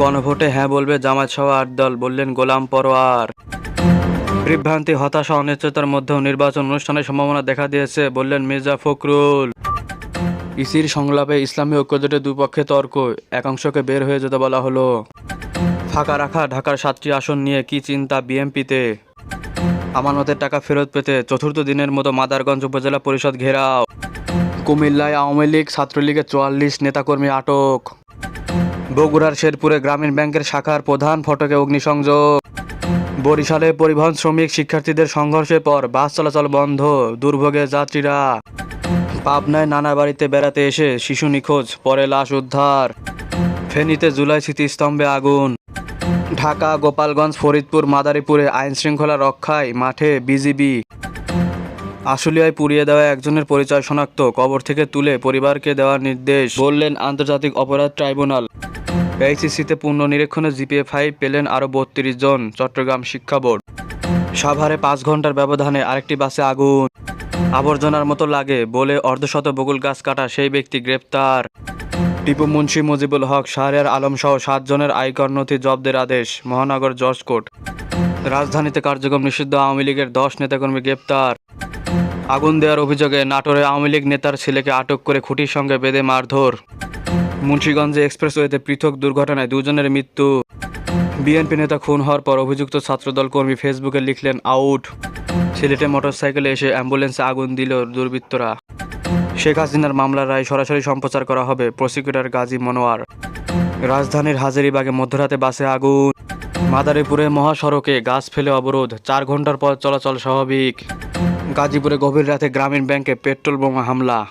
গণভোটে হ্যাঁ বলবে জামাত সহ আট দল, বললেন গোলাম পরোয়ার। বিভ্রান্তি, হতাশা, অনিশ্চয়তার মধ্যেও নির্বাচন অনুষ্ঠানের সম্ভাবনা দেখা দিয়েছে, বললেন মির্জা ফখরুল। ইসির সংলাপে ইসলামী ঐক্যজোটের দুপক্ষে তর্ক, একাংশকে বের হয়ে যেতে বলা হলো। ফাঁকা রাখা ঢাকার সাতটি আসন নিয়ে কি চিন্তা বিএমপিতে আমানতের টাকা ফেরত পেতে চতুর্থ দিনের মতো মাদারগঞ্জ উপজেলা পরিষদ ঘেরাও। কুমিল্লায় আওয়ামী লীগ ছাত্রলীগের চুয়াল্লিশ নেতাকর্মী আটক। বগুড়ার শেরপুরে গ্রামীণ ব্যাংকের শাখার প্রধান ফটকে অগ্নিসংযোগ। বরিশালে পরিবহন শ্রমিক শিক্ষার্থীদের সংঘর্ষের পর বাস চলাচল বন্ধ, দুর্ভোগে যাত্রীরা। পাবনায় নানা বাড়িতে বেড়াতে এসে শিশু নিখোঁজ, পরে লাশ উদ্ধার। ফেনীতে জুলাই স্মৃতিস্তম্ভে আগুন। ঢাকা, গোপালগঞ্জ, ফরিদপুর, মাদারীপুরে আইন শৃঙ্খলা রক্ষায় মাঠে বিজিবি। আশুলিয়ায় পুড়িয়ে দেওয়া একজনের পরিচয় শনাক্ত, কবর থেকে তুলে পরিবারকে দেওয়ার নির্দেশ, বললেন আন্তর্জাতিক অপরাধ ট্রাইব্যুনাল। এইচসিসিতে পূর্ণ নিরীক্ষণে জিপিএ ফাইভ পেলেন আরও বত্রিশ জন, চট্টগ্রাম শিক্ষা বোর্ড। সাভারে পাঁচ ঘণ্টার ব্যবধানে আরেকটি বাসে আগুন। আবর্জনার মতো লাগে, বলে অর্ধশত বকুল গাছ কাটা সেই ব্যক্তি গ্রেপ্তার। টিপু মুন্সি মুজিবুল হক, শাহরিয়ার আলম সহ সাতজনের আয়কর নথি জব্দের আদেশ, মহানগর জজ কোর্ট। রাজধানীতে কার্যক্রম নিষিদ্ধ, আওয়ামী লীগের দশ নেতাকর্মী গ্রেপ্তার। আগুন দেওয়ার অভিযোগে নাটোরে আওয়ামী লীগ নেতার ছেলেকে আটক করে খুঁটির সঙ্গে বেঁধে মারধর। মুন্সিগঞ্জে এক্সপ্রেসওয়েতে পৃথক দুর্ঘটনায় দুজনের মৃত্যু। বিএনপি নেতা খুন হওয়ার পর অভিযুক্ত ছাত্রদল কর্মী ফেসবুকে লিখলেন, আউট। সিলেটে মোটরসাইকেলে এসে অ্যাম্বুলেন্সে আগুন দিল দুর্বৃত্তরা। শেখ হাসিনার মামলার রায় সরাসরি সম্প্রচার করা হবে, প্রসিকিউটর গাজী মনোয়ার। রাজধানীর হাজারিবাগে মধ্যরাতে বাসে আগুন। মাদারীপুরে মহাসড়কে গাছ ফেলে অবরোধ, চার ঘণ্টার পর চলাচল স্বাভাবিক। গাজীপুরে গভীর রাতে গ্রামীণ ব্যাংকে পেট্রোল বোমা হামলা।